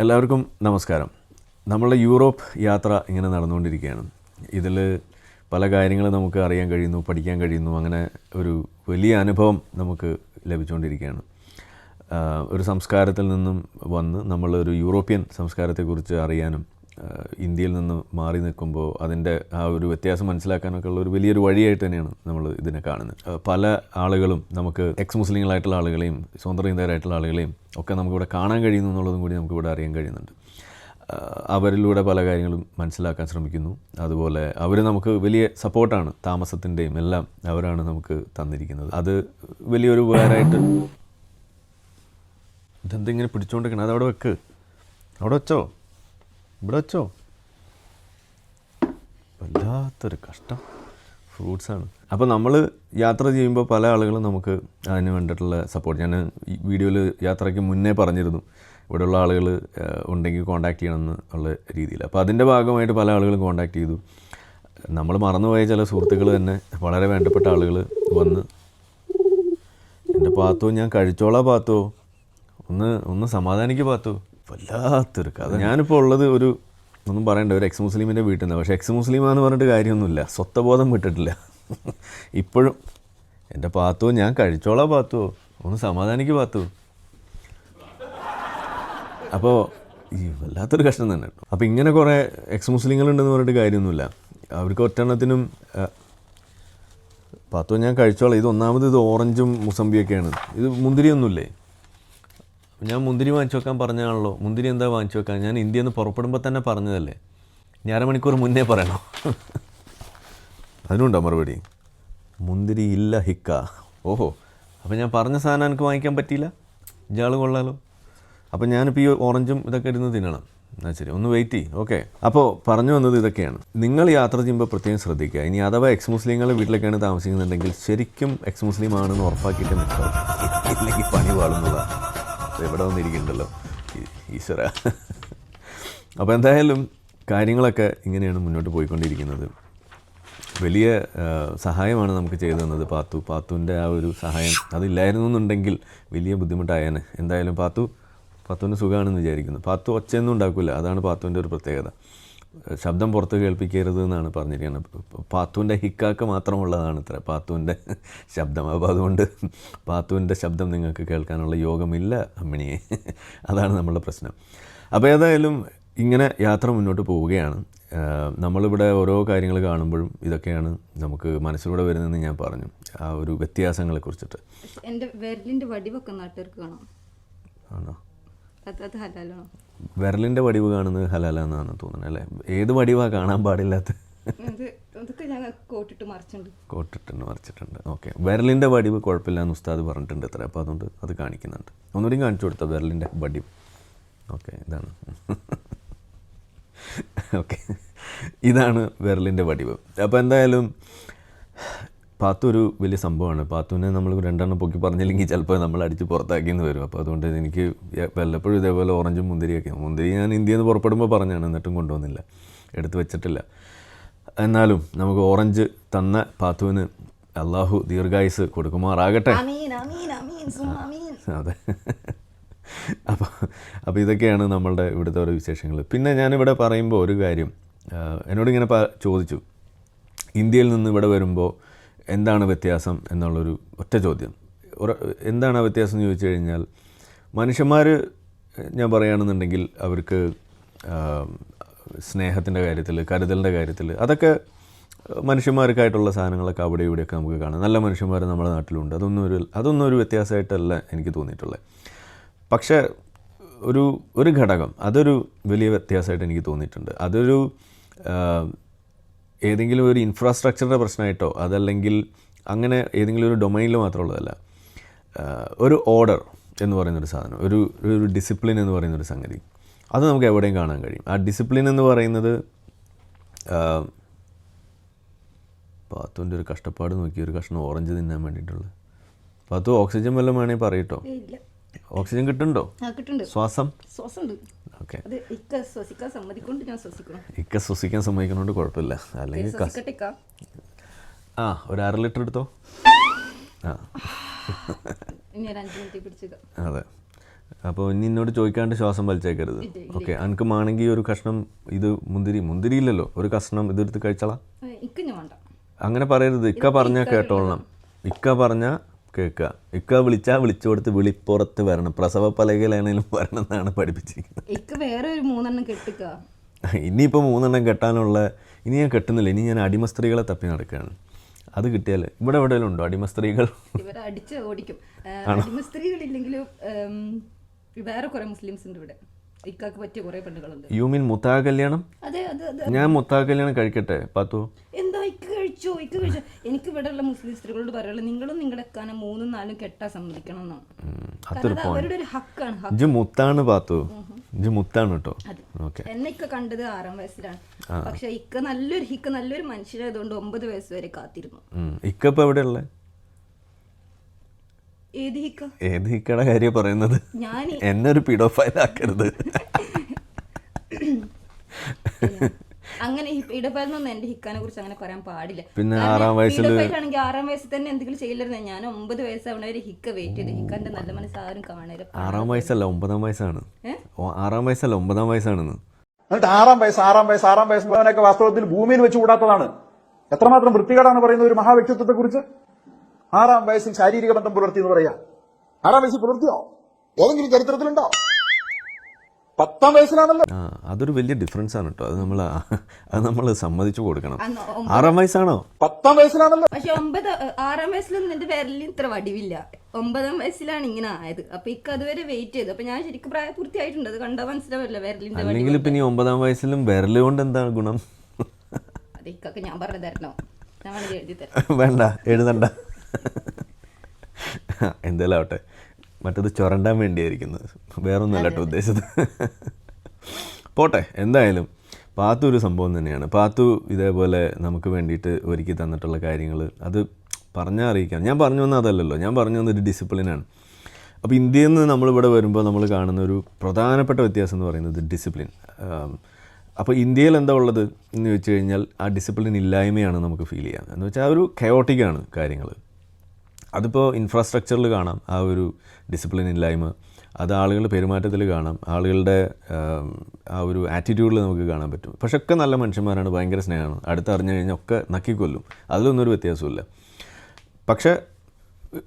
എല്ലാവർക്കും നമസ്കാരം. നമ്മളുടെ യൂറോപ്പ് യാത്ര ഇങ്ങനെ നടന്നുകൊണ്ടിരിക്കുകയാണ്. ഇതിൽ പല കാര്യങ്ങളും നമുക്ക് അറിയാൻ കഴിയുന്നു പഠിക്കാൻ കഴിയുന്നു അങ്ങനെ ഒരു വലിയ അനുഭവം നമുക്ക് ലഭിച്ചുകൊണ്ടിരിക്കുകയാണ്. ഒരു സംസ്കാരത്തിൽ നിന്നും വന്ന് നമ്മളൊരു യൂറോപ്യൻ സംസ്കാരത്തെക്കുറിച്ച് അറിയാനും ഇന്ത്യയിൽ നിന്ന് മാറി നിൽക്കുമ്പോൾ അതിന്റെ ആ ഒരു വ്യത്യാസം മനസ്സിലാക്കാനൊക്കെ ഉള്ള ഒരു വലിയൊരു വഴിയായിട്ട് തന്നെയാണ് നമ്മൾ ഇതിനെ കാണുന്നത്. പല ആളുകളും നമുക്ക് എക്സ് മുസ്ലിങ്ങളായിട്ടുള്ള ആളുകളെയും സ്വതന്ത്ര ഇന്ത്യരായിട്ടുള്ള ആളുകളെയും ഒക്കെ നമുക്കിവിടെ കാണാൻ കഴിയുന്നു എന്നുള്ളതും കൂടി നമുക്കിവിടെ അറിയാൻ കഴിയുന്നുണ്ട്. അവരിലൂടെ പല കാര്യങ്ങളും മനസ്സിലാക്കാൻ ശ്രമിക്കുന്നു. അതുപോലെ അവർ നമുക്ക് വലിയ സപ്പോർട്ടാണ്. താമസത്തിന്റെയും എല്ലാം അവരാണ് നമുക്ക് തന്നിരിക്കുന്നത്. അത് വലിയൊരു ഉപകാരമായിട്ട് ഇതെന്തിങ്ങനെ പിടിച്ചുകൊണ്ടിരിക്കണം? അതവിടെ വെക്ക്. അവിടെ വെച്ചോ. ഇവിടെ വല്ലാത്തൊരു കഷ്ടം. ഫ്രൂട്ട്സാണ് അപ്പോൾ നമ്മൾ യാത്ര ചെയ്യുമ്പോൾ പല ആളുകളും നമുക്ക് അതിന് വേണ്ടിയിട്ടുള്ള സപ്പോർട്ട് ഞാൻ ഈ വീഡിയോയിൽ യാത്രയ്ക്ക് മുന്നേ പറഞ്ഞിരുന്നു. ഇവിടെയുള്ള ആളുകൾ ഉണ്ടെങ്കിൽ കോൺടാക്ട് ചെയ്യണമെന്ന് ഉള്ള രീതിയിൽ അപ്പോൾ അതിന്റെ ഭാഗമായിട്ട് പല ആളുകളും കോൺടാക്ട് ചെയ്തു. നമ്മൾ മറന്നുപോയ ചില സുഹൃത്തുക്കൾ തന്നെ വളരെ വേണ്ടപ്പെട്ട ആളുകൾ വന്ന് എന്റെ പാത്തോ ഞാൻ കഴിച്ചോളാ പാത്തോ. ഒന്ന് ഒന്ന് സമാധാനിക്കുക പാത്തു. വല്ലാത്തൊരു കഥ. ഞാനിപ്പോൾ ഉള്ളത് ഒരു ഒന്നും പറയണ്ട ഒരു എക്സ് മുസ്ലിമിന്റെ വീട്ടിൽ നിന്ന്. പക്ഷേ എക്സ് മുസ്ലിമാന്ന് പറഞ്ഞിട്ട് കാര്യമൊന്നുമില്ല. സ്വത്വബോധം വിട്ടിട്ടില്ല. ഇപ്പോഴും എന്റെ പാത്തോ ഞാൻ കഴിച്ചോളാ പാത്തോ. ഒന്ന് സമാധാനിക്ക് പാത്തു. അപ്പോൾ ഈ വല്ലാത്തൊരു കഷ്ടം തന്നെ. അപ്പോൾ ഇങ്ങനെ കുറേ എക്സ് മുസ്ലിങ്ങളുണ്ടെന്ന് പറഞ്ഞിട്ട് കാര്യമൊന്നുമില്ല. അവർക്ക് ഒറ്റെണ്ണത്തിനും പാത്തോ ഞാൻ കഴിച്ചോളാം. ഇത് ഒന്നാമത് ഇത് ഓറഞ്ചും മുസമ്പിയൊക്കെയാണ് ഇത് മുന്തിരിയൊന്നുമില്ലേ? ഞാൻ മുന്തിരി വാങ്ങിച്ചു വെക്കാൻ പറഞ്ഞാണല്ലോ മുന്തിരി എന്താ വാങ്ങിച്ചു വെക്കാൻ? ഞാൻ ഇന്ത്യയിൽ നിന്ന് പുറപ്പെടുമ്പോൾ തന്നെ പറഞ്ഞതല്ലേ. ഞാൻ അരമണിക്കൂർ മുന്നേ പറയണോ? അതിനുണ്ടോ മറുപടി? മുന്തിരി ഇല്ല ഹിക്ക. ഓഹോ. അപ്പോൾ ഞാൻ പറഞ്ഞ സാധനം എനിക്ക് വാങ്ങിക്കാൻ പറ്റിയില്ല? ഇയാൾ കൊള്ളാലോ. അപ്പോൾ ഞാനിപ്പോൾ ഈ ഓറഞ്ചും ഇതൊക്കെ ഇരുന്ന് തിന്നണം. എന്നാൽ ശരി ഒന്ന് വെയിറ്റ് ചെയ്യും. ഓക്കെ അപ്പോൾ പറഞ്ഞു വന്നത് ഇതൊക്കെയാണ്. നിങ്ങൾ യാത്ര ചെയ്യുമ്പോൾ പ്രത്യേകം ശ്രദ്ധിക്കുക. ഇനി അഥവാ എക്സ് മുസ്ലിങ്ങൾ വീട്ടിലൊക്കെയാണ് താമസിക്കുന്നുണ്ടെങ്കിൽ ശരിക്കും എക്സ് മുസ്ലിം ആണെന്ന് ഉറപ്പാക്കിയിട്ട് നിൽക്കുക ഇല്ലെങ്കിൽ പണി പാടുന്നതാണ് എവിടെ വന്നിരിക്കുന്നുണ്ടല്ലോ. ഈശ്വര. അപ്പോൾ എന്തായാലും കാര്യങ്ങളൊക്കെ ഇങ്ങനെയാണ് മുന്നോട്ട് പോയിക്കൊണ്ടിരിക്കുന്നത്. വലിയ സഹായമാണ് നമുക്ക് ചെയ്തു തന്നത് പാത്തു. പാത്തുവിന്റെ ആ ഒരു സഹായം അതില്ലായിരുന്നു എന്നുണ്ടെങ്കിൽ വലിയ ബുദ്ധിമുട്ടായേനെ. എന്തായാലും പാത്തു പാത്തുവിന് സുഖമാണെന്ന് വിചാരിക്കുന്നു. പാത്തു ഒച്ചയൊന്നും ഉണ്ടാക്കില്ല അതാണ് പാത്തുവിന്റെ ഒരു പ്രത്യേകത. ശബ്ദം പുറത്ത് കേൾപ്പിക്കരുത് എന്നാണ് പറഞ്ഞിരിക്കുന്നത്. പാത്തുവിന്റെ ഹിക്കാക്ക് മാത്രമുള്ളതാണ് ഇത്ര. പാത്തുവിന്റെ ശബ്ദം. അപ്പോൾ അതുകൊണ്ട് പാത്തുവിന്റെ ശബ്ദം നിങ്ങൾക്ക് കേൾക്കാനുള്ള യോഗമില്ല അമ്മിണിയെ അതാണ് നമ്മളുടെ പ്രശ്നം. അപ്പോൾ ഏതായാലും ഇങ്ങനെ യാത്ര മുന്നോട്ട് പോവുകയാണ്. നമ്മളിവിടെ ഓരോ കാര്യങ്ങൾ കാണുമ്പോഴും ഇതൊക്കെയാണ് നമുക്ക് മനസ്സിലൂടെ വരുന്നതെന്ന് ഞാൻ പറഞ്ഞു. ആ ഒരു വ്യത്യാസങ്ങളെ കുറിച്ചിട്ട്. എന്റെ വിരലിന്റെ വടിവൊക്കെ നാട്ടുകാർക്ക് കാണാം. ആണോ? അത് ഹലാലാണോ വിരലിന്റെ വടിവ് കാണുന്നത് ഹലാലാന്നാണ് തോന്നുന്നത് അല്ലേ? ഏത് വടിവാ കാണാൻ പാടില്ലാത്ത? വിരലിന്റെ കോട്ടിട്ട് മറിച്ചിട്ടുണ്ട്. കോട്ടിട്ടുണ്ട് മറിച്ചിട്ടുണ്ട്. ഓക്കെ. വിരലിന്റെ വടിവ് കുഴപ്പമില്ല എന്ന് ഉസ്താദ് പറഞ്ഞിട്ടുണ്ട് ഇത്ര. അപ്പോൾ അതുകൊണ്ട് അത് കാണിക്കുന്നുണ്ട്. ഒന്നുകൂടി കാണിച്ചു കൊടുത്ത വിരലിന്റെ വടിവ്? ഓക്കെ ഇതാണ്. ഓക്കെ. ഇതാണ് വിരലിന്റെ വടിവ്. അപ്പോൾ എന്തായാലും പാത്തു ഒരു വലിയ സംഭവമാണ്. പാത്തുവിനെ നമ്മൾ രണ്ടെണ്ണം പൊക്കി പറഞ്ഞില്ലെങ്കിൽ ചിലപ്പോൾ നമ്മൾ അടിച്ച് പുറത്താക്കിയെന്ന് വരും. അപ്പോൾ അതുകൊണ്ട് എനിക്ക് വല്ലപ്പോഴും ഇതേപോലെ ഓറഞ്ചും മുന്തിരിയൊക്കെ. മുന്തിരി ഞാൻ ഇന്ത്യയിൽ നിന്ന് പുറപ്പെടുമ്പോൾ പറഞ്ഞാണ് എന്നിട്ടും കൊണ്ടുവന്നില്ല. എടുത്തു വെച്ചിട്ടില്ല. എന്നാലും നമുക്ക് ഓറഞ്ച് തന്ന പാത്തുവിന് അള്ളാഹു ദീർഘായുസ് കൊടുക്കുമാറാകട്ടെ. അതെ. അപ്പോൾ അപ്പോൾ ഇതൊക്കെയാണ് നമ്മളുടെ ഇവിടുത്തെ ഓരോ വിശേഷങ്ങൾ. പിന്നെ ഞാനിവിടെ പറയുമ്പോൾ ഒരു കാര്യം എന്നോട് എന്നോടിങ്ങനെ പ ചോദിച്ചു. ഇന്ത്യയിൽ നിന്ന് ഇവിടെ വരുമ്പോൾ എന്താണ് വ്യത്യാസം എന്നുള്ളൊരു ഒറ്റ ചോദ്യം. എന്താണ് ആ വ്യത്യാസം എന്ന് ചോദിച്ചു കഴിഞ്ഞാൽ മനുഷ്യന്മാർ ഞാൻ പറയുകയാണെന്നുണ്ടെങ്കിൽ അവർക്ക് സ്നേഹത്തിന്റെ കാര്യത്തിൽ കരുതലിന്റെ കാര്യത്തിൽ അതൊക്കെ മനുഷ്യന്മാർക്കായിട്ടുള്ള സാധനങ്ങളൊക്കെ അവിടെ ഇവിടെയൊക്കെ നമുക്ക് കാണാം. നല്ല മനുഷ്യന്മാർ നമ്മുടെ നാട്ടിലുണ്ട്. അതൊന്നും ഒരു അതൊന്നും ഒരു വ്യത്യാസമായിട്ടല്ല എനിക്ക് തോന്നിയിട്ടുള്ളത്. പക്ഷേ ഒരു ഒരു ഘടകം അതൊരു വലിയ വ്യത്യാസമായിട്ട് എനിക്ക് തോന്നിയിട്ടുണ്ട്. അതൊരു ഏതെങ്കിലും ഒരു ഇൻഫ്രാസ്ട്രക്ചറിന്റെ പ്രശ്നമായിട്ടോ അതല്ലെങ്കിൽ അങ്ങനെ ഏതെങ്കിലും ഒരു ഡൊമൈനിൽ മാത്രമുള്ളതല്ല. ഒരു ഓർഡർ എന്ന് പറയുന്നൊരു സാധനം ഒരു ഒരു ഡിസിപ്ലിൻ എന്ന് പറയുന്നൊരു സംഗതി. അത് നമുക്ക് എവിടെയും കാണാൻ കഴിയും. ആ ഡിസിപ്ലിൻ എന്ന് പറയുന്നത് പാത്തുവിന്റെ ഒരു കഷ്ടപ്പാട് നോക്കി ഒരു കഷ്ണം ഓറഞ്ച് തിന്നാൻ വേണ്ടിയിട്ടുള്ളത്. പാത്തു ഓക്സിജൻ വല്ലതും വേണമെങ്കിൽ പറയട്ടോ ഓക്സിജൻ കിട്ടുന്നുണ്ടോ? ശ്വാസം? ഇക്ക ശ്വസിക്കാൻ സമ്മതിക്കുന്നതുകൊണ്ട് കുഴപ്പമില്ല. അല്ലെങ്കിൽ ആ ഒരു അര ലിറ്റർ എടുത്തോ? ആ. അതെ. അപ്പോൾ ഇനി എന്നോട് ചോദിക്കാണ്ട് ശ്വാസം വലിച്ചേക്കരുത്. ഓക്കെ എനിക്ക് മാണെങ്കിൽ ഒരു കഷ്ണം ഇത് മുന്തിരി മുന്തിരി ഇല്ലല്ലോ? ഒരു കഷ്ണം ഇതെടുത്ത് കഴിച്ചളാം? അങ്ങനെ പറയരുത്. ഇക്ക പറഞ്ഞാൽ കേട്ടോളണം. ഇക്ക പറഞ്ഞാൽ കേൾക്കുക. ഇക്ക വിളിച്ചാൽ വിളിച്ചു കൊടുത്ത് വിളിപ്പുറത്ത് വരണം. പ്രസവ പലകയിലാണെങ്കിലും വരണം എന്നാണ് പഠിപ്പിച്ചിരിക്കുന്നത്. ഇക്ക വേറെ ഒരു മൂന്നെണ്ണം കെട്ടിക്ക. ഇനിയിപ്പോൾ മൂന്നെണ്ണം കെട്ടാനുള്ള ഇനി ഞാൻ കെട്ടുന്നില്ല. ഇനി ഞാൻ അടിമ സ്ത്രീകളെ തപ്പി നടക്കുകയാണ്. അത് കിട്ടിയാൽ ഇവിടെ എവിടെയെങ്കിലും ഉണ്ടോ അടിമ സ്ത്രീകൾ? ഇവരെ അടിച്ച് ഓടിക്കും അടിമ സ്ത്രീകളില്ലെങ്കിലും വേറെ കുറെ മുസ്ലിംസ് ഉണ്ട് ഇവിടെ. ഇക്കാക്ക് പറ്റിയ കുറേ പെണ്ണുകളുണ്ട്. യു മീൻ മുത്താ കല്യാണം? അതെ അതെ അതെ ഞാൻ മുത്താ കല്യാണം കഴിക്കട്ടെ പാത്തു. എന്താ ഇക്ക് കഴിച്ചോ ഇക്ക് കഴിച്ചോ. എനിക്ക് ഇവിടെ ഉള്ള മുസ്ലിം സ്ത്രീകളോട് പറയുള്ളൂ നിങ്ങളും നിങ്ങളുടെ കാനം മൂന്നും നാലും കെട്ടാ സമ്മതിക്കണം എന്നാണ്. കാരണം അത് അവരുടെ ഒരു ഹക്കാണ് ഹക്ക്. ഇജ് മുത്താണ് പാത്തു. ഇജ് മുത്താണ് കേട്ടോ. അതെ. ഓക്കെ എന്നെ ഇക്ക കണ്ടത് ആറാം വയസ്സിലാണ്. പക്ഷെ ഇക്ക നല്ലൊരു ഇക്ക നല്ലൊരു മനുഷ്യരായതുകൊണ്ട് ഒമ്പത് വയസ്സ് വരെ കാത്തിരുന്നു. ഇക്ക ഇപ്പോൾ എവിടെയുള്ളത് ഏത് ഹിക്കയുടെ കാര്യം പറയുന്നത്? ഞാൻ എന്നെ ഒരു പിഡോഫൈലാക്കരുത്. അങ്ങനെ ഇടപെടുന്നൊന്നും എന്റെ ഹിക്കാനെ കുറിച്ച് അങ്ങനെ പറയാൻ പാടില്ല. പിന്നെ ആറാം വയസ്സിൽ ആണെങ്കിൽ ആറാം വയസ്സിൽ തന്നെ എന്തെങ്കിലും ചെയ്യില്ലായിരുന്നു ഞാൻ ഒമ്പത് വയസ്സാവണ വരെ ഹിക്ക വെയിറ്റ് ചെയ്ത്. ഹിക്കാന്റെ നല്ല മനസ്സ് ആരും കാണരുത് ആറാം വയസ്സല്ല ഒമ്പതാം വയസ്സാണ്. ആറാം വയസ്സല്ല ഒമ്പതാം വയസ്സാണ് എന്നിട്ട് ആറാം വയസ്സ് ആറാം വയസ്സ് ആറാം വയസ്സ് വാസ്തവത്തിൽ ഭൂമിയിൽ വെച്ച് കൂടാത്തതാണ്. എത്രമാത്രം വൃത്തികേടാണ് പറയുന്ന ഒരു മഹാവ്യക്തിത്വത്തെ കുറിച്ച് ആറാം വയസ്സിൽ ശാരീരിക ബന്ധം പുലർത്തി എന്ന് പറയാ. ആറാം വയസ്സിൽ പുലർത്തിയോ? ഏതെങ്കിലും ചരിത്രത്തിലുണ്ടോ? പത്താം വയസ്സിലാണല്ലോ. അതൊരു വലിയ ഡിഫറൻസ് ആണ് കേട്ടോ അത് നമ്മൾ അത് നമ്മൾ സമ്മതിച്ചു കൊടുക്കണം. ആറാം വയസ്സാണോ? പത്താം വയസ്സിലാണല്ലോ. പക്ഷെ ഒമ്പത് ആറാം വയസ്സിലൊന്നും എന്റെ പേരിൽ ഇത്ര വടിവില്ല. ഒമ്പതാം വയസ്സിലാണ് ഇങ്ങനെ ആയത്. അപ്പൊ ഇക്ക അതുവരെ വെയിറ്റ് ചെയ്തു. അപ്പൊ ഞാൻ ശരിക്കും പ്രായപൂർത്തിയായിട്ടുണ്ട്. അത് കണ്ടാ മനസ്സിലാവില്ല വിരലിന്റെ അല്ലെങ്കിൽ പിന്നെ ഇനി ഒമ്പതാം വയസ്സിലും വിരൽ കൊണ്ട് എന്താണ് ഗുണം? അത് ഇക്കൊക്കെ ഞാൻ പറഞ്ഞു തരണോ. ഞാൻ വേണമെങ്കിൽ എഴുതി തരാം. വേണ്ട എഴുതണ്ട. എന്തായാലും ആവട്ടെ. മറ്റത് ചുരണ്ടാൻ വേണ്ടിയായിരിക്കുന്നത് വേറൊന്നുമല്ല കേട്ടോ ഉദ്ദേശിച്ചത്. പോട്ടെ എന്തായാലും പാത്തു ഒരു സംഭവം തന്നെയാണ്. പാത്തു ഇതേപോലെ നമുക്ക് വേണ്ടിയിട്ട് ഒരുക്കി തന്നിട്ടുള്ള കാര്യങ്ങൾ അത് പറഞ്ഞാൽ അറിയിക്കാം. ഞാൻ പറഞ്ഞു വന്ന അതല്ലല്ലോ. ഞാൻ പറഞ്ഞു വന്നൊരു ഡിസിപ്ലിനാണ് അപ്പോൾ ഇന്ത്യയിൽ നിന്ന് നമ്മളിവിടെ വരുമ്പോൾ നമ്മൾ കാണുന്ന ഒരു പ്രധാനപ്പെട്ട വ്യത്യാസം എന്ന് പറയുന്നത് ഡിസിപ്ലിൻ അപ്പോൾ ഇന്ത്യയിൽ എന്താ ഉള്ളത് എന്ന് വെച്ച് കഴിഞ്ഞാൽ ആ ഡിസിപ്ലിൻ ഇല്ലായ്മയാണ് നമുക്ക് ഫീൽ ചെയ്യുക എന്ന് വെച്ചാൽ ആ ഒരു കയോട്ടിക്കാണ് കാര്യങ്ങൾ അതിപ്പോൾ ഇൻഫ്രാസ്ട്രക്ചറിൽ കാണാം. ആ ഒരു ഡിസിപ്ലിൻ ഇല്ലായ്മ. അത് ആളുകളുടെ പെരുമാറ്റത്തിൽ കാണാം. ആളുകളുടെ ആ ഒരു ആറ്റിറ്റ്യൂഡിൽ നമുക്ക് കാണാൻ പറ്റും. പക്ഷെ ഒക്കെ നല്ല മനുഷ്യന്മാരാണ്. ഭയങ്കര സ്നേഹമാണ്. അടുത്തറിഞ്ഞു കഴിഞ്ഞാൽ ഒക്കെ നക്കിക്കൊല്ലും. അതിലൊന്നും ഒരു വ്യത്യാസമില്ല പക്ഷേ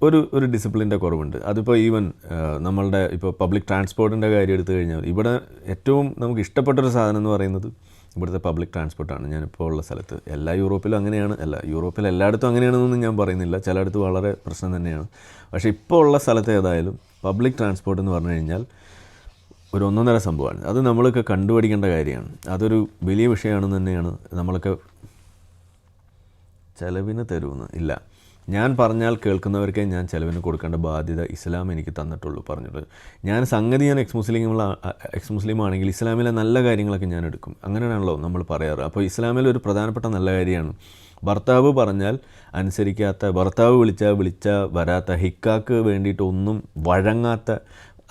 ഒരു ഒരു ഡിസിപ്ലിന്റെ കുറവുണ്ട്. അതിപ്പോൾ ഈവൻ നമ്മളുടെ ഇപ്പോൾ പബ്ലിക് ട്രാൻസ്പോർട്ടിന്റെ കാര്യം എടുത്തു കഴിഞ്ഞാൽ ഇവിടെ ഏറ്റവും നമുക്ക് ഇഷ്ടപ്പെട്ടൊരു സാധനം എന്ന് പറയുന്നത് ഇവിടുത്തെ പബ്ലിക് ട്രാൻസ്പോർട്ടാണ് ഞാനിപ്പോൾ ഉള്ള സ്ഥലത്ത് എല്ലാ യൂറോപ്പിലും അങ്ങനെയാണ്. അല്ല യൂറോപ്പിൽ എല്ലായിടത്തും അങ്ങനെയാണെന്നൊന്നും ഞാൻ പറയുന്നില്ല. ചിലയിടത്ത് വളരെ പ്രശ്നം തന്നെയാണ്. പക്ഷേ ഇപ്പോൾ ഉള്ള സ്ഥലത്ത് ഏതായാലും പബ്ലിക് ട്രാൻസ്പോർട്ട് എന്ന് പറഞ്ഞു കഴിഞ്ഞാൽ ഒരു ഒന്നൊന്നര സംഭവമാണ്. അത് നമ്മളൊക്കെ കണ്ടുപഠിക്കേണ്ട കാര്യമാണ്. അതൊരു വലിയ വിഷയമാണെന്ന് തന്നെയാണ് നമ്മളൊക്കെ ചിലവിന് തരുമെന്ന് ഇല്ല. ഞാൻ പറഞ്ഞാൽ കേൾക്കുന്നവർക്കേ ഞാൻ ചിലവിന് കൊടുക്കേണ്ട ബാധ്യത ഇസ്ലാം എനിക്ക് തന്നിട്ടുള്ളൂ പറഞ്ഞത്. ഞാൻ സംഗതി ഞാൻ എക്സ് മുസ്ലിമുള്ള എക്സ് മുസ്ലിം ആണെങ്കിൽ ഇസ്ലാമിലെ നല്ല കാര്യങ്ങളൊക്കെ ഞാൻ എടുക്കും. അങ്ങനെയാണല്ലോ നമ്മൾ പറയാറ്. അപ്പോൾ ഇസ്ലാമിലെ ഒരു പ്രധാനപ്പെട്ട നല്ല കാര്യമാണ്. ഭർത്താവ് പറഞ്ഞാൽ അനുസരിക്കാത്ത ഭർത്താവ് വിളിച്ചാൽ വിളിച്ചാൽ വരാത്ത ഹിക്കാക്ക് വേണ്ടിയിട്ട് ഒന്നും വഴങ്ങാത്ത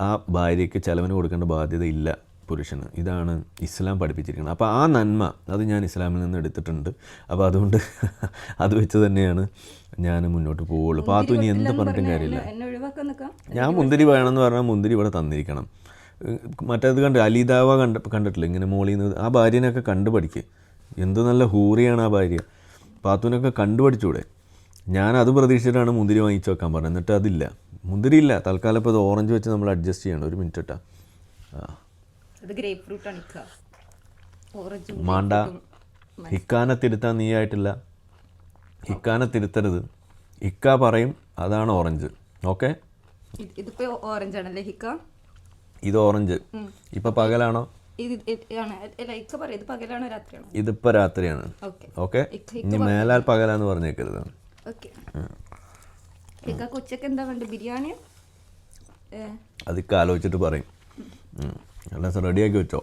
ആ ഭാര്യയ്ക്ക് ചിലവിന് കൊടുക്കേണ്ട ബാധ്യത ഇല്ല പുരുഷന്. ഇതാണ് ഇസ്ലാം പഠിപ്പിച്ചിരിക്കുന്നത്. അപ്പോൾ ആ നന്മ അത് ഞാൻ ഇസ്ലാമിൽ നിന്ന് എടുത്തിട്ടുണ്ട്. അപ്പോൾ അതുകൊണ്ട് അത് വെച്ച് തന്നെയാണ് ഞാൻ മുന്നോട്ട് പോവുള്ളൂ. പാത്തു ഇനി എന്ത് പറഞ്ഞിട്ടും കാര്യമില്ല. ഞാൻ മുന്തിരി വേണമെന്ന് പറഞ്ഞാൽ മുന്തിരി ഇവിടെ തന്നിരിക്കണം. മറ്റേത് കണ്ട് അലിതാവ കണ്ട കണ്ടിട്ടില്ല? ഇങ്ങനെ മോളിൽ നിന്ന് ആ ഭാര്യനെയൊക്കെ കണ്ടു പഠിക്ക്. എന്ത് നല്ല ഹൂറിയാണ് ആ ഭാര്യ. പാത്തുവിനൊക്കെ കണ്ടു പഠിച്ചൂടെ? ഞാൻ അത് പ്രതീക്ഷിച്ചിട്ടാണ് മുന്തിരി വാങ്ങിച്ചു വെക്കാൻ പറഞ്ഞത്. എന്നിട്ട് അതില്ല. മുന്തിരി ഇല്ല. തൽക്കാലം ഇപ്പോൾ ഇത് ഓറഞ്ച് വെച്ച് നമ്മൾ അഡ്ജസ്റ്റ് ചെയ്യണം. ഒരു മിനിറ്റ് ഇട്ടാ. ആ. അത് ഗ്രേപ്പ് ഫ്രൂട്ട് ആണ് ഇക്ക. ഓറഞ്ചും മാണ്ട. ഹിക്കാനെ തിരുത്താൻ നീയായിട്ടില്ല. ഹിക്കാനെ തിരുത്തരുത്. ഇക്ക പറയും അതാണ് ഓറഞ്ച്. ഓക്കെ? ഇതിപ്പോ ഓറഞ്ച് ആണല്ലേ ഹിക്ക ഇത് ഓറഞ്ച്. ഇപ്പൊ പകലാണോ? ഇതിപ്പോ രാത്രിയാണോ. ഓക്കെ. ഇനി മേലാൽ പകലാന്ന് പറഞ്ഞേക്കരുത്. ഉച്ചയ്ക്ക് എന്താ വേണ്ട ബിരിയാണി? അതൊക്കെ ആലോചിച്ചിട്ട് പറയും. എല്ലാം റെഡിയാക്കി വെച്ചോ?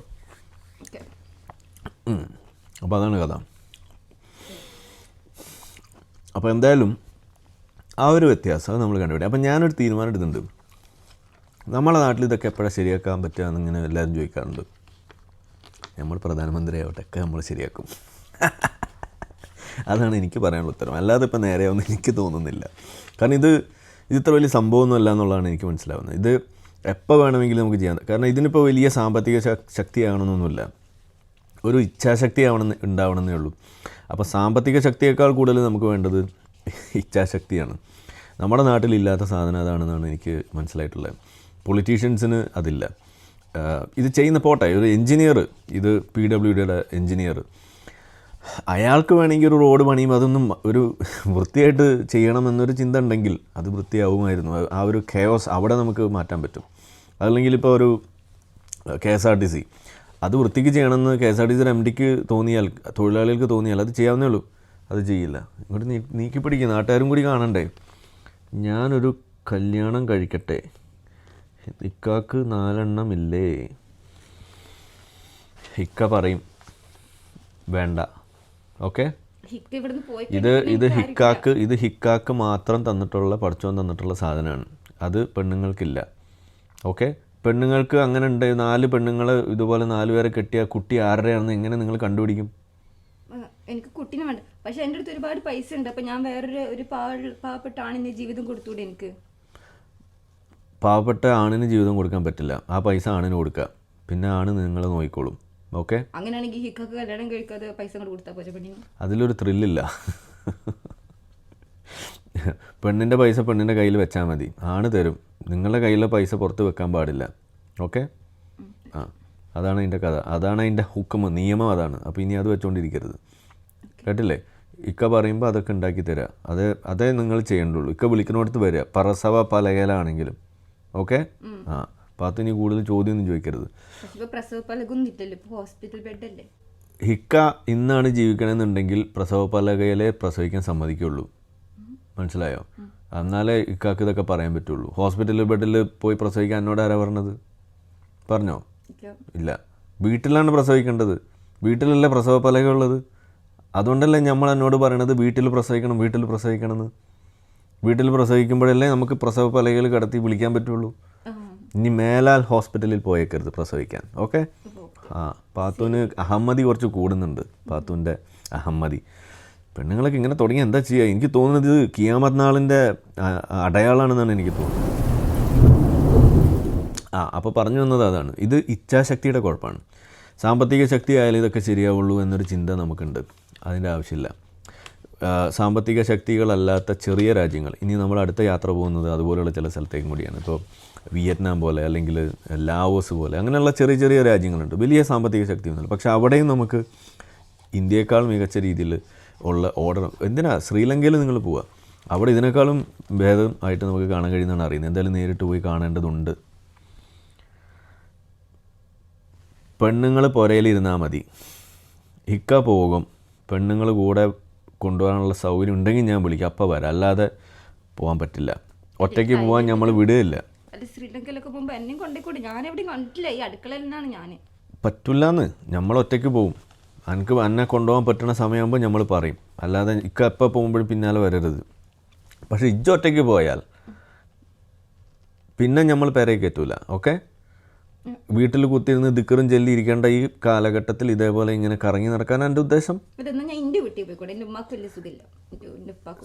അപ്പൊ അപ്പോൾ അതാണ് കഥ. അപ്പോൾ എന്തായാലും ആ ഒരു വ്യത്യാസം അത് നമ്മൾ കണ്ടുപിടി അപ്പം ഞാനൊരു തീരുമാനം എടുത്തിട്ടുണ്ട്. നമ്മളെ നാട്ടിൽ ഇതൊക്കെ എപ്പോഴാണ് ശരിയാക്കാൻ പറ്റുക എന്നിങ്ങനെ എല്ലാവരും ചോദിക്കാറുണ്ട്. നമ്മൾ പ്രധാനമന്ത്രി ആവട്ടെ ഒക്കെ നമ്മൾ ശരിയാക്കും. അതാണ് എനിക്ക് പറയാനുള്ള ഉത്തരം. അല്ലാതെ ഇപ്പം നേരെയൊന്നും എനിക്ക് തോന്നുന്നില്ല. കാരണം ഇത് ഇത് ഇത്ര വലിയ സംഭവമൊന്നുമല്ല എന്നുള്ളതാണ് എനിക്ക് മനസ്സിലാവുന്നത്. ഇത് എപ്പോൾ വേണമെങ്കിലും നമുക്ക് ചെയ്യാം. കാരണം ഇതിനിപ്പോൾ വലിയ സാമ്പത്തിക ശക്തിയാകണമെന്നൊന്നുമില്ല. ഒരു ഇച്ഛാശക്തി ആവണമെന്ന് ഉണ്ടാവണമെന്നേ ഉള്ളൂ. അപ്പോൾ സാമ്പത്തിക ശക്തിയേക്കാൾ കൂടുതൽ നമുക്ക് വേണ്ടത് ഇച്ഛാശക്തിയാണ്. നമ്മുടെ നാട്ടിലില്ലാത്ത സാധനം അതാണെന്നാണ് എനിക്ക് മനസ്സിലായിട്ടുള്ളത്. പൊളിറ്റീഷ്യൻസിന് അതില്ല. ഇത് ചെയ്യുന്ന പോട്ടെ ഒരു എൻജിനീയർ ഇത് പി ഡബ്ല്യു ഡിയുടെ എൻജിനീയർ അയാൾക്ക് വേണമെങ്കിൽ ഒരു റോഡ് പണിയും അതൊന്നും ഒരു വൃത്തിയായിട്ട് ചെയ്യണമെന്നൊരു ചിന്ത ഉണ്ടെങ്കിൽ അത് വൃത്തിയാവുമായിരുന്നു. ആ- ഒരു കെയോസ് അവിടെ നമുക്ക് മാറ്റാൻ പറ്റും. അല്ലെങ്കിൽ ഇപ്പോൾ ഒരു K S R T C അത് വൃത്തിക്ക് ചെയ്യണമെന്ന് കെ എസ് ആർ ടി സിയുടെ എം ഡിക്ക് തോന്നിയാൽ തൊഴിലാളികൾക്ക് തോന്നിയാൽ അത് ചെയ്യാവുന്നേ ഉള്ളൂ. അത് ചെയ്യില്ല. ഇങ്ങോട്ട് നീ നീക്കി പിടിക്കുക നാട്ടുകാരും കൂടി കാണണ്ടേ? ഞാനൊരു കല്യാണം കഴിക്കട്ടെ? ഇക്കാക്ക് നാലെണ്ണം ഇല്ലേ ഹിക്ക പറയും വേണ്ട. ഓക്കെ? ഇത് ഇത് ഹിക്കാക്ക് ഇത് ഹിക്കാക്ക് മാത്രം തന്നിട്ടുള്ള പഠിച്ചോൻ തന്നിട്ടുള്ള സാധനമാണ്. അത് പെണ്ണുങ്ങൾക്കില്ല. ഓക്കെ? പെണ്ണുങ്ങൾക്ക് അങ്ങനെ ഉണ്ട്. നാല് പെണ്ണുങ്ങൾ ഇതുപോലെ നാല് പേരെ കെട്ടിയ കുട്ടി ആരുടെയാണെന്ന് എങ്ങനെ നിങ്ങൾ കണ്ടുപിടിക്കും? എനിക്ക് കുട്ടീനെ വേണ്ട. പക്ഷെ എന്റെ അടുത്ത് ഒരുപാട് പൈസ ഉണ്ട്. അപ്പൊ ഞാൻ വേറൊരു ഒരു പാവ പാവപ്പെട്ട ആണിന് ജീവിതം കൊടുത്തൂടെ എനിക്ക്? പാവപ്പെട്ട ആണിന് ജീവിതം കൊടുക്കാൻ പറ്റില്ല. ആ പൈസ ആണിന് കൊടുക്കുക. പിന്നെ ആണ് നിങ്ങൾ നോക്കിക്കോളും. ഓക്കെ? അങ്ങനെയാണെങ്കിൽ ഹിക്കൊക്കെ കല്യാണം കഴിക്കാതെ പൈസ കൊടുത്താൽ പോരെ പെണ്ണിന്? അതിലൊരു ത്രില്ലില്ല പെണ്ണിന്റെ പൈസ പെണ്ണിന്റെ കയ്യിൽ വെച്ചാൽ മതി. ആണ് തരും. നിങ്ങളുടെ കയ്യിലെ പൈസ പുറത്ത് വെക്കാൻ പാടില്ല. ഓക്കെ? ആ അതാണ് അതിന്റെ കഥ. അതാണ് അതിന്റെ ഹുക്കം. നിയമം അതാണ്. അപ്പോൾ ഇനി അത് വെച്ചുകൊണ്ടിരിക്കരുത് കേട്ടില്ലേ? ഇക്ക പറയുമ്പോൾ അതൊക്കെ ഉണ്ടാക്കി തരിക അതേ അതേ നിങ്ങൾ ചെയ്യേണ്ടുള്ളൂ. ഇക്ക വിളിക്കുന്നിടത്ത് വരിക പറസവ പലകയിലാണെങ്കിലും. ഓക്കെ? ആ പാത്തു ഇനി കൂടുതൽ ചോദ്യം ഒന്നും ചോദിക്കരുത് ഹിക്ക ഇന്നാണ് ജീവിക്കണമെന്നുണ്ടെങ്കിൽ പ്രസവ പലകയിലെ പ്രസവിക്കാൻ സമ്മതിക്കുള്ളൂ. മനസ്സിലായോ? എന്നാലേ ഇക്കാക്ക് ഇതൊക്കെ പറയാൻ പറ്റുള്ളൂ. ഹോസ്പിറ്റൽ ബെഡിൽ പോയി പ്രസവിക്കാൻ എന്നോട് ആരാ പറഞ്ഞത്? പറഞ്ഞോ? ഇല്ല. വീട്ടിലാണ് പ്രസവിക്കേണ്ടത്. വീട്ടിലല്ലേ പ്രസവ പലകുള്ളത് അതുകൊണ്ടല്ലേ നമ്മൾ എന്നോട് പറയണത് വീട്ടിൽ പ്രസവിക്കണം വീട്ടിൽ പ്രസവിക്കണം എന്ന് വീട്ടിൽ പ്രസവിക്കുമ്പോഴല്ലേ നമുക്ക് പ്രസവ പലകയിൽ കിടത്തി വിളിക്കാൻ പറ്റുള്ളൂ? ഇനി മേലാൽ ഹോസ്പിറ്റലിൽ പോയേക്കരുത് പ്രസവിക്കാൻ. ഓക്കെ. ആ പാത്തുവിന് അഹമ്മതി കുറച്ച് കൂടുന്നുണ്ട്. പാത്തുവിന്റെ അഹമ്മതി. പെണ്ണുങ്ങളൊക്കെ ഇങ്ങനെ തുടങ്ങി എന്താ ചെയ്യുക എനിക്ക് തോന്നുന്നത് കിയാമത് നാളിന്റെ അടയാളാണെന്നാണ് എനിക്ക് തോന്നുന്നത്. ആ അപ്പോൾ പറഞ്ഞു വന്നത് അതാണ്. ഇത് ഇച്ഛാശക്തിയുടെ കുഴപ്പമാണ്. സാമ്പത്തിക ശക്തി ആയാലും ഇതൊക്കെ ശരിയാവുള്ളൂ എന്നൊരു ചിന്ത നമുക്കുണ്ട്. അതിന്റെ ആവശ്യമില്ല. സാമ്പത്തിക ശക്തികളല്ലാത്ത ചെറിയ രാജ്യങ്ങൾ. ഇനി നമ്മൾ അടുത്ത യാത്ര പോകുന്നത് അതുപോലെയുള്ള ചില സ്ഥലത്തേക്കും കൂടിയാണ്. ഇപ്പോൾ വിയറ്റ്നാം പോലെ അല്ലെങ്കിൽ ലാവോസ് പോലെ അങ്ങനെയുള്ള ചെറിയ ചെറിയ രാജ്യങ്ങളുണ്ട്. വലിയ സാമ്പത്തിക ശക്തിയൊന്നുമില്ല. പക്ഷേ അവിടെയും നമുക്ക് ഇന്ത്യയേക്കാൾ മികച്ച രീതിയിൽ ഉള്ള ഓർഡർ എന്തിനാ? ശ്രീലങ്കയിൽ നിങ്ങൾ പോവുക അവിടെ ഇതിനേക്കാളും ഭേദം ആയിട്ട് നമുക്ക് കാണാൻ കഴിയുന്നതാണ് അറിയുന്നത്. എന്തായാലും നേരിട്ട് പോയി കാണേണ്ടതുണ്ട്. പെണ്ണുങ്ങൾ പുരയിലിരുന്നാൽ മതി. ഇക്ക പോകും. പെണ്ണുങ്ങൾ കൂടെ കൊണ്ടുപോകാനുള്ള സൗകര്യം ഉണ്ടെങ്കിൽ ഞാൻ വിളിക്കാം. അപ്പം വരാം. അല്ലാതെ പോകാൻ പറ്റില്ല. ഒറ്റയ്ക്ക് പോകാൻ നമ്മൾ വിടുകയില്ല. അത് ശ്രീലങ്കയിലൊക്കെ പോകുമ്പോൾ എന്നെയും കൊണ്ടേക്കൂടെ. ഞാൻ എവിടെയും കണ്ടിട്ടില്ല. ഈ അടുക്കളയിൽ നിന്നാണ് ഞാൻ പറ്റില്ലാന്ന്. നമ്മൾ ഒറ്റയ്ക്ക് പോവും. എനിക്ക് എന്നെ കൊണ്ടുപോകാൻ പറ്റുന്ന സമയമാകുമ്പോൾ നമ്മൾ പറയും. അല്ലാതെ ഇക്ക എപ്പോൾ പോകുമ്പോഴും പിന്നാലെ വരരുത്. പക്ഷേ ഇജ് ഒറ്റയ്ക്ക് പോയാൽ പിന്നെ നമ്മൾ പേരെ എത്തൂല. ഓക്കെ? വീട്ടിൽ കുത്തിയിരുന്ന് ദിക്കറും ചെല്ലി ഇരിക്കേണ്ട ഈ കാലഘട്ടത്തിൽ ഇതേപോലെ ഇങ്ങനെ കറങ്ങി നടക്കാൻ എന്റെ ഉദ്ദേശം?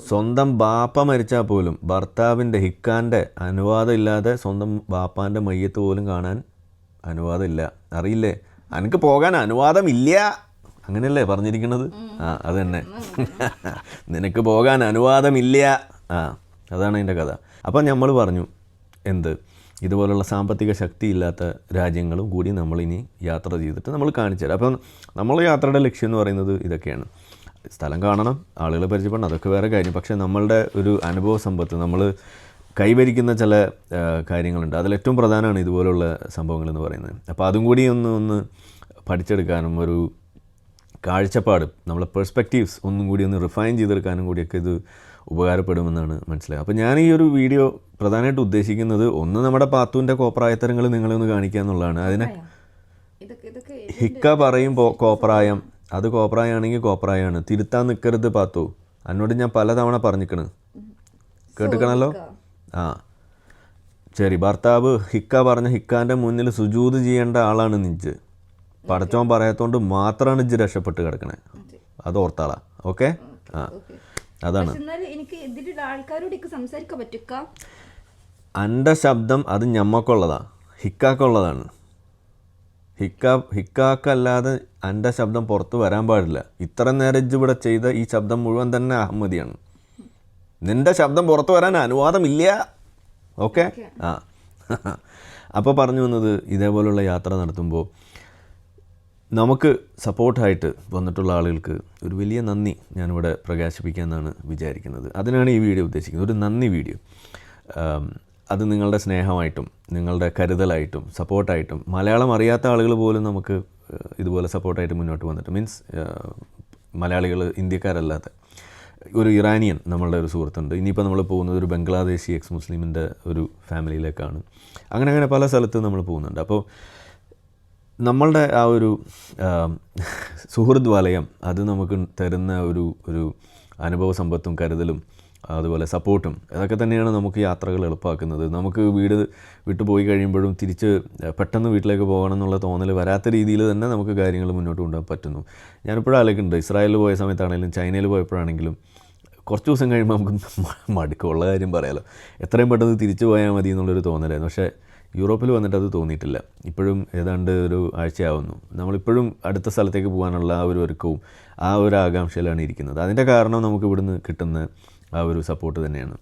സ്വന്തം ബാപ്പ മരിച്ചാൽ പോലും ഭർത്താവിന്റെ ഹിക്കാന്റെ അനുവാദം ഇല്ലാതെ സ്വന്തം ബാപ്പാന്റെ മയ്യത്ത് പോലും കാണാൻ അനുവാദമില്ല. അറിയില്ലേ? എനിക്ക് പോകാൻ അനുവാദമില്ല. അങ്ങനെയല്ലേ പറഞ്ഞിരിക്കുന്നത് ആ അത് തന്നെ നിനക്ക് പോകാൻ അനുവാദമില്ല. ആ അതാണ് അതിന്റെ കഥ. അപ്പം നമ്മൾ പറഞ്ഞു എന്ത്? ഇതുപോലുള്ള സാമ്പത്തിക ശക്തി ഇല്ലാത്ത രാജ്യങ്ങളും കൂടി നമ്മളിനി യാത്ര ചെയ്തിട്ട് നമ്മൾ കാണിച്ചു തരാം അപ്പം നമ്മൾ യാത്രയുടെ ലക്ഷ്യം എന്ന് പറയുന്നത് ഇതൊക്കെയാണ്. സ്ഥലം കാണണം ആളുകളെ പരിചയപ്പെടണം അതൊക്കെ വേറെ കാര്യം. പക്ഷേ നമ്മളുടെ ഒരു അനുഭവ സമ്പത്ത് നമ്മൾ കൈവരിക്കുന്ന ചില കാര്യങ്ങളുണ്ട്. അതിലേറ്റവും പ്രധാനമാണ് ഇതുപോലുള്ള സംഭവങ്ങൾ എന്ന് പറയുന്നത്. അപ്പോൾ അതും കൂടി ഒന്ന് ഒന്ന് പഠിച്ചെടുക്കാനും ഒരു കാഴ്ചപ്പാട് നമ്മളെ പെർസ്പെക്റ്റീവ്സ് ഒന്നും കൂടി ഒന്ന് റിഫൈൻ ചെയ്തെടുക്കാനും കൂടിയൊക്കെ ഇത് ഉപകാരപ്പെടുമെന്നാണ് മനസ്സിലായത്. അപ്പോൾ ഞാൻ ഈ ഒരു വീഡിയോ പ്രധാനമായിട്ട് ഉദ്ദേശിക്കുന്നത് ഒന്ന് നമ്മുടെ പാത്തുവിന്റെ കോപ്രായത്തരങ്ങൾ നിങ്ങളെ ഒന്ന് കാണിക്കുക എന്നുള്ളതാണ്. അതിനെ ഹിക്ക പറയും കോപ്രായം. അത് കോപ്രായമാണെങ്കിൽ കോപ്രായമാണ് തിരുത്താൻ നിൽക്കരുത് പാത്തു. എന്നോട് ഞാൻ പലതവണ പറഞ്ഞിക്കണ്. കേട്ടിക്കണല്ലോ ആ. ശരി ഭർത്താവ് ഹിക്ക പറഞ്ഞ ഹിക്കാന്റെ മുന്നിൽ സുജൂത് ചെയ്യേണ്ട ആളാണ് നിജ് പടച്ചോൻ പറയാത്തോണ്ട് മാത്രമാണ് ഇജ്ജ് രക്ഷപ്പെട്ട് കിടക്കണേ. അത്. ഓർത്താളാ. ഓക്കെ? ആ. അതാണ്. എനിക്ക് ഇതിലുള്ള ആൾക്കാരോട് എനിക്ക് സംസാരിക്കാൻ പറ്റുക എന്റെ ശബ്ദം അത് ഞമ്മക്കുള്ളതാ. ഹിക്കാക്കുള്ളതാണ് ഹിക്ക ഹിക്കാക്കല്ലാതെ എന്റെ ശബ്ദം പുറത്ത് വരാൻ പാടില്ല. ഇത്ര നേരം ഇജ്ജ് ഇവിടെ ചെയ്ത ഈ ശബ്ദം മുഴുവൻ തന്നെ അഹമ്മദിയാണ്. നിന്റെ ശബ്ദം പുറത്ത് വരാൻ അനുവാദമില്ല. ഓക്കെ? ആ. അപ്പോൾ പറഞ്ഞു വന്നത് ഇതേപോലുള്ള യാത്ര നടത്തുമ്പോൾ നമുക്ക് സപ്പോർട്ടായിട്ട് വന്നിട്ടുള്ള ആളുകൾക്ക് ഒരു വലിയ നന്ദി ഞാനിവിടെ പ്രകാശിപ്പിക്കാമെന്നാണ് വിചാരിക്കുന്നത്. അതിനാണ് ഈ വീഡിയോ ഉദ്ദേശിക്കുന്നത്. ഒരു നന്ദി വീഡിയോ. അത് നിങ്ങളുടെ സ്നേഹമായിട്ടും നിങ്ങളുടെ കരുതലായിട്ടും സപ്പോർട്ടായിട്ടും മലയാളം അറിയാത്ത ആളുകൾ പോലും നമുക്ക് ഇതുപോലെ സപ്പോർട്ടായിട്ട് മുന്നോട്ട് വന്നിട്ട് മീൻസ് മലയാളികൾ ഇന്ത്യക്കാരല്ലാത്ത ഒരു ഇറാനിയൻ നമ്മളുടെ ഒരു സുഹൃത്തുണ്ട്. ഇനിയിപ്പോൾ നമ്മൾ പോകുന്നത് ഒരു ബംഗ്ലാദേശി എക്സ് മുസ്ലിമിന്റെ ഒരു ഫാമിലിയിലേക്കാണ്. അങ്ങനെ അങ്ങനെ പല സ്ഥലത്തും നമ്മൾ പോകുന്നുണ്ട്. അപ്പോൾ നമ്മളുടെ ആ ഒരു സുഹൃദ് വലയം അത് നമുക്ക് തരുന്ന ഒരു ഒരു അനുഭവ സമ്പത്തും കരുതലും അതുപോലെ സപ്പോർട്ടും അതൊക്കെ തന്നെയാണ് നമുക്ക് യാത്രകൾ എളുപ്പമാക്കുന്നത് നമുക്ക് വീട് വിട്ടു പോയി കഴിയുമ്പോഴും തിരിച്ച് പെട്ടെന്ന് വീട്ടിലേക്ക് പോകണം എന്നുള്ള തോന്നൽ വരാത്ത രീതിയിൽ തന്നെ നമുക്ക് കാര്യങ്ങൾ മുന്നോട്ട് കൊണ്ടുപോകാൻ പറ്റുന്നു. ഞാനിപ്പോഴും ആലോചിക്കുന്നുണ്ട് ഇസ്രായേലിൽ പോയ സമയത്താണെങ്കിലും ചൈനയിൽ പോയപ്പോഴാണെങ്കിലും കുറച്ച് ദിവസം കഴിയുമ്പോൾ നമുക്ക് മടുക്കുള്ള കാര്യം പറയാലോ. എത്രയും പെട്ടെന്ന് തിരിച്ചു പോയാൽ മതി എന്നുള്ളൊരു തോന്നലായിരുന്നു. പക്ഷേ യൂറോപ്പിൽ വന്നിട്ട് അത് തോന്നിയിട്ടില്ല. ഇപ്പോഴും ഏതാണ്ട് ഒരു ആഴ്ചയാവുന്നു. നമ്മളിപ്പോഴും അടുത്ത സ്ഥലത്തേക്ക് പോകാനുള്ള ആ ഒരു ഒരുക്കവും ആ ഒരു ആകാംക്ഷയിലാണ് ഇരിക്കുന്നത്. അതിന്റെ കാരണം നമുക്ക് ഇവിടുന്ന് കിട്ടുന്ന ആ ഒരു സപ്പോർട്ട് തന്നെയാണ്.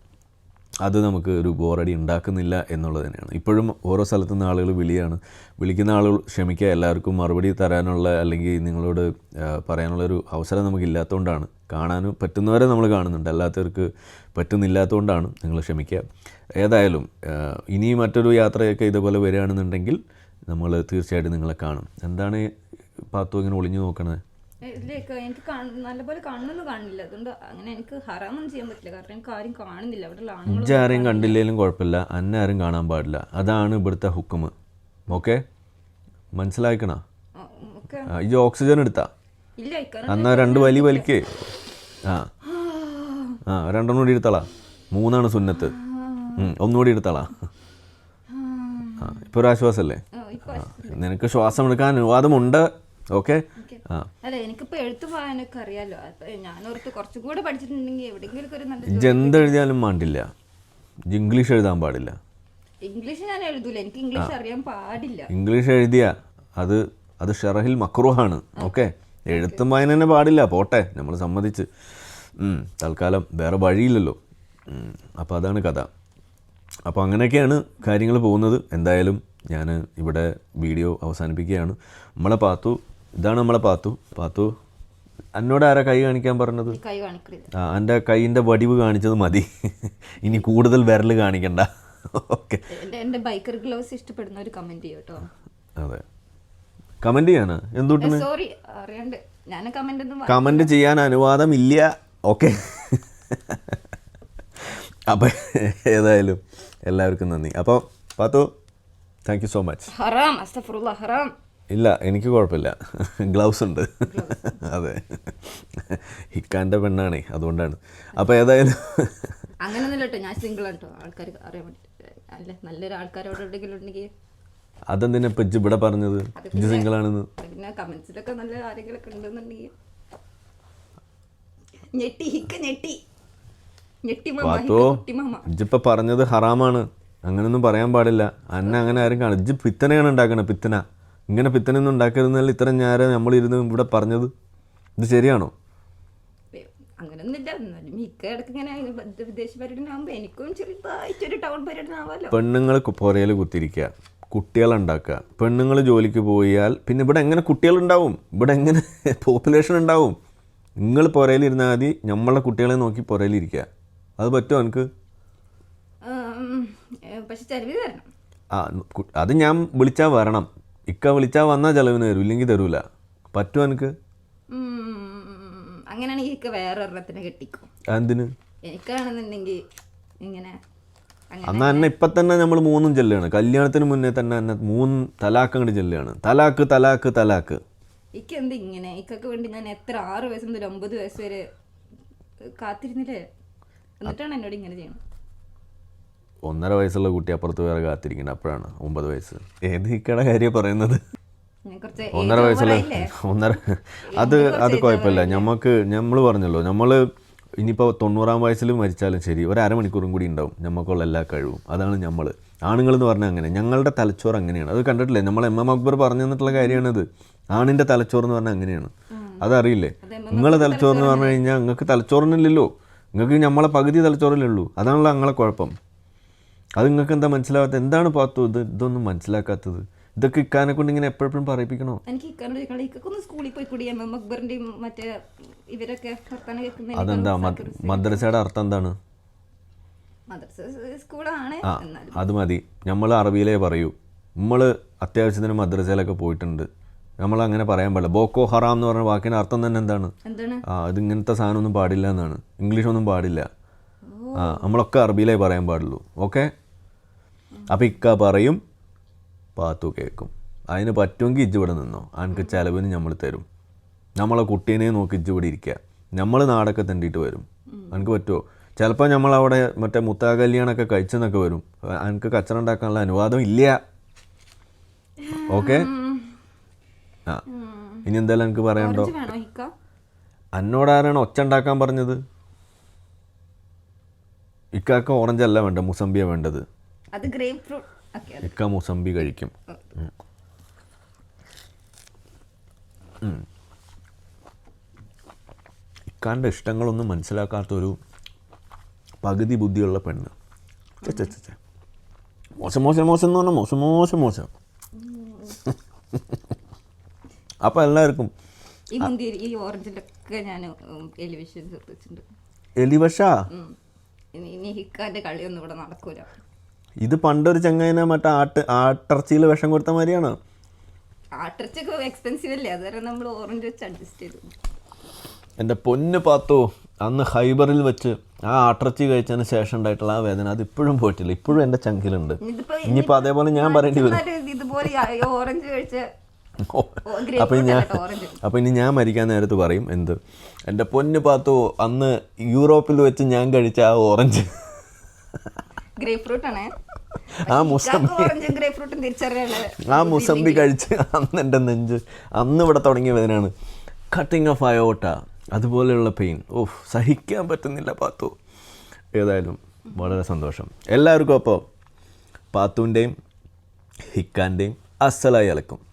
അത് നമുക്ക് ഒരു ബോറടി ഉണ്ടാക്കുന്നില്ല എന്നുള്ളത് തന്നെയാണ്. ഇപ്പോഴും ഓരോ സ്ഥലത്തു നിന്ന് ആളുകൾ വിളിയാണ്. വിളിക്കുന്ന ആളുകൾ ക്ഷമിക്കുക എല്ലാവർക്കും മറുപടി തരാനുള്ള അല്ലെങ്കിൽ നിങ്ങളോട് പറയാനുള്ള ഒരു അവസരം നമുക്കില്ലാത്തതുകൊണ്ടാണ് കാണാനും പറ്റുന്നവരെ നമ്മൾ കാണുന്നുണ്ട്. അല്ലാത്തവർക്ക് പറ്റുന്നില്ലാത്തതുകൊണ്ടാണ് നിങ്ങൾ ക്ഷമിക്കുക. ഏതായാലും ഇനി മറ്റൊരു യാത്രയൊക്കെ ഇതുപോലെ വരികയാണെന്നുണ്ടെങ്കിൽ നമ്മൾ തീർച്ചയായിട്ടും നിങ്ങളെ കാണും. എന്താണ് പാത്തു ഇങ്ങനെ ഒളിഞ്ഞു നോക്കണത്? ഇതിലേക്ക് എനിക്ക് നല്ലപോലെ കണ്ണൊന്നും കാണില്ല. അതുകൊണ്ട് അങ്ങനെ എനിക്ക് ഹറാമൊന്നും ചെയ്യാൻ പറ്റില്ല. കാരണം എനിക്ക് ആരും കാണുന്നില്ല. അവിടെ ഇജ്ജ് ആരെയും കണ്ടില്ലെങ്കിലും കുഴപ്പമില്ല. അന്നെ ആരും കാണാൻ പാടില്ല. അതാണ് ഇവിടുത്തെ ഹുക്കുമ്. ഓക്കെ? മനസ്സിലാക്കണ ഇജ്ജ് ഓക്സിജൻ എടുത്താ? എന്നാ രണ്ട് വലി വലിക്കേ. ആ. ആ. രണ്ടെണ്ണം കൂടി എടുത്തളാ. മൂന്നാണ് സുന്നത്ത്. ഒന്നുകൂടി എടുത്താളാ? ആ ഇപ്പോൾ ഒരു ആശ്വാസമല്ലേ ഇപ്പൊ ആശ്വാസല്ലേ. നിനക്ക് ശ്വാസം എടുക്കാൻ അനുവാദമുണ്ട് ഓക്കെ? അല്ല എനിക്കിപ്പോ എഴുത്ത് അറിയാലോ. കുറച്ചും കൂടെ പഠിച്ചിട്ടുണ്ടെങ്കിൽ എവിടെയെങ്കിലും ഒരു നല്ല ഇജ്ജ് എന്തെഴുതിയാലും വേണ്ടില്ല ഇംഗ്ലീഷ് എഴുതാൻ പാടില്ല. ഇംഗ്ലീഷ് ഞാൻ എഴുതൂല. എനിക്ക് ഇംഗ്ലീഷ് അറിയാൻ പാടില്ല. ഇംഗ്ലീഷ് എഴുതിയ അത് അത് ഷെറഹിൽ മക്രൂഹാണ് ഓക്കെ? എഴുത്തും വായന തന്നെ പാടില്ല പോട്ടെ നമ്മൾ സമ്മതിച്ച്. തൽക്കാലം വേറെ വഴിയില്ലല്ലോ. അപ്പോൾ അതാണ് കഥ. അപ്പോൾ അങ്ങനെയൊക്കെയാണ് കാര്യങ്ങൾ പോകുന്നത്. എന്തായാലും ഞാൻ ഇവിടെ വീഡിയോ അവസാനിപ്പിക്കുകയാണ്. നമ്മളെ പാത്തു ഇതാണ് നമ്മളെ പാത്തു. പാത്തു എന്നോട് ആരാ കൈ കാണിക്കാൻ പറഞ്ഞത്? ആ എന്റെ കൈയിന്റെ വടിവ് കാണിച്ചത് മതി. ഇനി കൂടുതൽ വിരൽ കാണിക്കണ്ട. ഓക്കെ. ബൈക്കർ ഗ്ലൗസ് ഇഷ്ടപ്പെടുന്ന ഒരു കമന്റ് ചെയ്യും കേട്ടോ അതെ. കമന്റ് ചെയ്യാനാ? എന്തുകൊണ്ട് സോറി അറിയാണ്ട്. ഞാൻ കമന്റ് ഒന്നും കമന്റ് കമന്റ് ചെയ്യാൻ അനുവാദം ഇല്ല ഓക്കെ. അപ്പം ഏതായാലും എല്ലാവർക്കും നന്ദി. അപ്പോൾ Pathu thank you so much ഹറാം അസ്തഫറുള്ള ഹറാം. ഇല്ല എനിക്ക് കുഴപ്പമില്ല. ഗ്ലൗസ് ഉണ്ട്. അതെ. ഹിക്കാന്റെ പെണ്ണാണേ അതുകൊണ്ടാണ്. അപ്പോൾ ഏതായാലും അങ്ങനെ കേട്ടോ ഞാൻ സിംഗിൾ കേട്ടോ. ആൾക്കാർ അറിയാൻ അല്ല? നല്ലൊരു ആൾക്കാരോട് എവിടെയെങ്കിലും ഉണ്ടെങ്കിൽ. അതെന്തിനാ ഇപ്പം ഇജ്ജ് ഇവിടെ പറഞ്ഞത്? ഇജ്ജ് സിംഗിളാണെന്ന് പിന്നെ കമന്റ്സിലൊക്കെ നല്ല ആരെങ്കിലും ഒക്കെ ഉണ്ടെന്നുണ്ടെങ്കിൽ. ഞെട്ടി ഹിക്ക ഞെട്ടി. പാത്തോ പറഞ്ഞത് ഹറാമാണ്. അങ്ങനൊന്നും പറയാൻ പാടില്ല. അന്നെ അങ്ങനെ ആരും കാണും. ഇജ്ജ് പിത്തനെയാണ് ഉണ്ടാക്കണത് പിത്തന. ഇങ്ങനെ പിത്തനൊന്നും ഉണ്ടാക്കരുതെന്നല്ല ഇത്ര ഞാരെ നമ്മളിരുന്ന് ഇവിടെ പറഞ്ഞത്. ഇത് ശരിയാണോ? പെണ്ണുങ്ങൾ പുറയിൽ കുത്തിരിക്കുക കുട്ടികളുണ്ടാക്കുക പെണ്ണുങ്ങൾ ജോലിക്ക് പോയാൽ പിന്നെ ഇവിടെ എങ്ങനെ കുട്ടികളുണ്ടാവും? ഇവിടെ എങ്ങനെ പോപ്പുലേഷൻ ഉണ്ടാവും? നിങ്ങൾ പുറയിലിരുന്നാൽ മതി. നമ്മളെ കുട്ടികളെ നോക്കി പുരയിലിരിക്കുക അത് പറ്റുമോ എനിക്ക് ഉം, പക്ഷെ ചെലവ് തരണം. ആ കു- അത് ഞാൻ വിളിച്ചാൽ വരണം. ഇക്ക വിളിച്ചാൽ വന്നാൽ ചെലവിന് തരും ഇല്ലെങ്കിൽ തരൂല. പറ്റുമോ എനിക്ക് ഉം, അങ്ങനെയാണെങ്കിൽ വേറെ ഒരെണ്ണത്തിനെ കെട്ടിക്കും. എന്തിന് എനിക്കാണെന്നുണ്ടെങ്കിൽ ഇങ്ങനെ അങ്ങനെ അന്നാ എന്നെ ഇപ്പം തന്നെ നമ്മൾ മൂന്നും ചെല്ലുകയാണ്. കല്യാണത്തിന് മുന്നേ തന്നെ എന്നെ മൂന്ന് തലാക്ക് അങ്ങോട്ട് ചെല്ലുകയാണ്. തലാക്ക് തലാക്ക് തലാക്ക്. എന്ത് ഇങ്ങനെ ഇക്കൊക്കെ വേണ്ടി ഞാൻ എത്ര ആറ് വയസ്സ് മുതൽ ഒമ്പത് വയസ്സ് വരെ കാത്തിരുന്നില്ലേ? എന്നിട്ടാണ് എന്നോട് ഇങ്ങനെ ചെയ്യണം ഒന്നര വയസ്സുള്ള കുട്ടി അപ്പുറത്ത് വേറെ കാത്തിരിക്കണം അപ്പോഴാണ് ഒമ്പത് വയസ്സ്. ഏത് ഇക്കടെ കാര്യം പറയുന്നത്? ഒന്നര വയസ്സുള്ള ഒന്നര അത് അത് കുഴപ്പമില്ല. നമുക്ക് നമ്മൾ പറഞ്ഞല്ലോ നമ്മൾ ഇനിയിപ്പോൾ തൊണ്ണൂറാം വയസ്സിൽ മരിച്ചാലും ശരി ഒരു അരമണിക്കൂറും കൂടി ഉണ്ടാവും നമുക്കുള്ള എല്ലാ കഴിവും. അതാണ് നമ്മൾ ആണുങ്ങൾ എന്ന് പറഞ്ഞാൽ അങ്ങനെ. ഞങ്ങളുടെ തലച്ചോറ് അങ്ങനെയാണ്. അത് കണ്ടിട്ടില്ലേ? നമ്മൾ എം എം അക്ബർ പറഞ്ഞു തന്നിട്ടുള്ള കാര്യമാണത്. ആണിന്റെ തലച്ചോറ് എന്ന് പറഞ്ഞാൽ അങ്ങനെയാണ്. അതറിയില്ലേ? നിങ്ങളെ തലച്ചോറ് എന്ന് പറഞ്ഞു കഴിഞ്ഞാൽ നിങ്ങൾക്ക് തലച്ചോറിനില്ലല്ലോ നിങ്ങൾക്ക് നമ്മളെ പകുതി തലച്ചോറിലേ ഉള്ളൂ. അതാണല്ലോ ഞങ്ങളെ കുഴപ്പം. അത് നിങ്ങൾക്ക് എന്താ മനസ്സിലാവാത്തത്? എന്താണ് പാത്തു? ഇത് ഇതൊന്നും മനസ്സിലാക്കാത്തത്. ഇതൊക്കെ ഇക്കാനെ കൊണ്ട് ഇങ്ങനെ എപ്പോഴും പറയിപ്പിക്കണോ? എനിക്ക് സ്കൂളിൽ പോയി മറ്റേ ഇവരൊക്കെ അതെന്താ? മദ്- മദ്രസയുടെ അർത്ഥം എന്താണ്? അത് മതി. നമ്മൾ അറബിയിലേ പറയൂ. നമ്മൾ അത്യാവശ്യത്തിന് മദ്രസയിലൊക്കെ പോയിട്ടുണ്ട്. നമ്മൾ അങ്ങനെ പറയാൻ പാടില്ല. ബോക്കോ ഹറാം എന്ന് പറഞ്ഞ വാക്കിന് അർത്ഥം തന്നെ എന്താണ്? ആ ഇത് ഇങ്ങനത്തെ സാധനമൊന്നും പാടില്ല എന്നാണ്. ഇംഗ്ലീഷ് ഒന്നും പാടില്ല ആ നമ്മളൊക്കെ അറബിയിലേ പറയാൻ പാടുള്ളൂ. ഓക്കെ? അപ്പം ഇക്ക പറയും പാത്തു കേൾക്കും അതിന് പറ്റുമെങ്കിൽ ഇജ്ജ് ഇവിടെ നിന്നോ. അനക്ക് ചിലവിന് നമ്മൾ തരും. നമ്മളെ കുട്ടീനെ നോക്കി ഇജ്ജ് ഇവിടെ ഇരിക്കുക നമ്മൾ നാടൊക്കെ തെണ്ടിയിട്ട് വരും. അനക്ക് പറ്റുമോ ചിലപ്പോൾ നമ്മളവിടെ മറ്റേ മുത്താ കല്യാണമൊക്കെ കഴിച്ചെന്നൊക്കെ വരും. അനക്ക് കച്ചറ ഉണ്ടാക്കാനുള്ള അനുവാദം ഇല്ല. ഓക്കെ? ആ. ഇനി എന്തായാലും എനിക്ക് പറയണ്ടോ അന്നോടാരാണ് ഒച്ച ഉണ്ടാക്കാൻ പറഞ്ഞത്? ഇക്കാക്ക ഓറഞ്ച് അല്ല വേണ്ട മുസംബിയാണ് വേണ്ടത്. ഇക്ക മുസംബി കഴിക്കും. ഇക്കാന്റെ. ഇക്കാന്റെ ഇഷ്ടങ്ങളൊന്നും മനസ്സിലാക്കാത്തൊരു പകുതി ബുദ്ധിയുള്ള പെണ്ണ്. മോശം മോശം മോശം എന്ന് പറഞ്ഞാൽ മോശം മോശം മോശം. അപ്പം എല്ലാവർക്കും ഈ മുന്തിരി ഈ ഓറഞ്ചിന്റെ ഒക്കെ ഞാൻ എലിവിഷൻ. ഇനി ഇനി ഹിക്കാന്റെ കളിയൊന്നും ഇവിടെ നടക്കൂല. ഇത് പണ്ടൊരു ചങ്ങായിനെ മറ്റേ ആട്ട് ആട്ടിറച്ചിയിൽ വിഷം കൊടുത്ത മാതിരിയാണ്. എന്റെ എക്സ്പെൻസീവ് അല്ലേ? അതുവരെ നമ്മൾ ഓറഞ്ച് വെച്ച് അഡ്ജസ്റ്റ് ചെയ്തു. എന്റെ പൊന്ന് പാത്തു അന്ന് ഹൈബറിൽ വെച്ച് ആ ആട്ടിറച്ചി കഴിച്ചതിന് ശേഷം ഉണ്ടായിട്ടുള്ള ആ വേദന അത് ഇപ്പോഴും പോയിട്ടില്ല. ഇപ്പോഴും എന്റെ ചങ്കിലുണ്ട്. ഇനിയിപ്പോ ഇനിയിപ്പോൾ അതേപോലെ ഞാൻ പറയേണ്ടി വരും. ഇതുപോലെ ഓറഞ്ച് കഴിച്ച അപ്പം ഞാൻ അപ്പം ഇനി ഞാൻ മരിക്കാൻ നേരത്ത് പറയും എന്ത്? എന്റെ പൊന്ന് പാത്തു അന്ന് യൂറോപ്പിൽ വെച്ച് ഞാൻ കഴിച്ച ആ ഓറഞ്ച്. ഗ്രേപ്പ് ഫ്രൂട്ട് ആണ് ആ മുസംബി ആ മുസംബി കഴിച്ച് അന്ന് എന്റെ നെഞ്ച് അന്ന് ഇവിടെ തുടങ്ങിയ വേദനയാണ്. കട്ടിങ് ഓഫ് അയോട്ട അതുപോലെയുള്ള പെയിൻ ഓഫ് സഹിക്കാൻ പറ്റുന്നില്ല പാത്തു. ഏതായാലും വളരെ സന്തോഷം. എല്ലാവർക്കും അപ്പോൾ പാത്തുവിന്റെയും ഹിക്കാന്റെയും അസലായി അലക്കും.